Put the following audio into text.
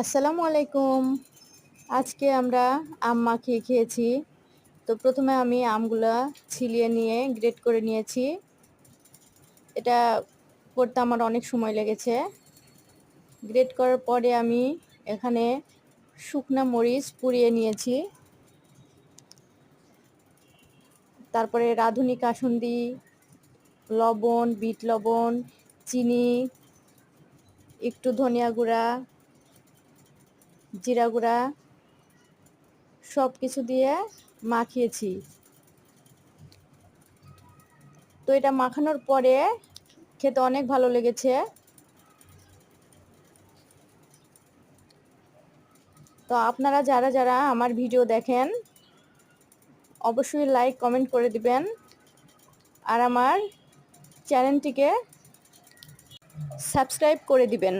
আসসালামু আলাইকুম। আজকে আমরা আম মাখিয়ে খেয়েছি। তো প্রথমে আমি আমগুলা ছিলিয়ে নিয়ে গ্রেট করে নিয়েছি। এটা করতে আমার অনেক সময় লেগেছে। গ্রেট করার পরে আমি এখানে শুকনা মরিচ পুড়িয়ে নিয়েছি। তারপরে রাঁধুনি কাসুন্দি, লবণ, বিট লবণ, চিনি, একটু ধনিয়া গুঁড়া জিরা গুঁড়া সব কিছু দিয়ে মাখিয়েছি। তো এটা মাখানোর পরে খেতে অনেক ভালো লেগেছে। তো আপনারা যারা যারা আমার ভিডিও দেখেন, অবশ্যই লাইক কমেন্ট করে দিবেন। আর আমার চ্যানেলটিকে সাবস্ক্রাইব করে দিবেন।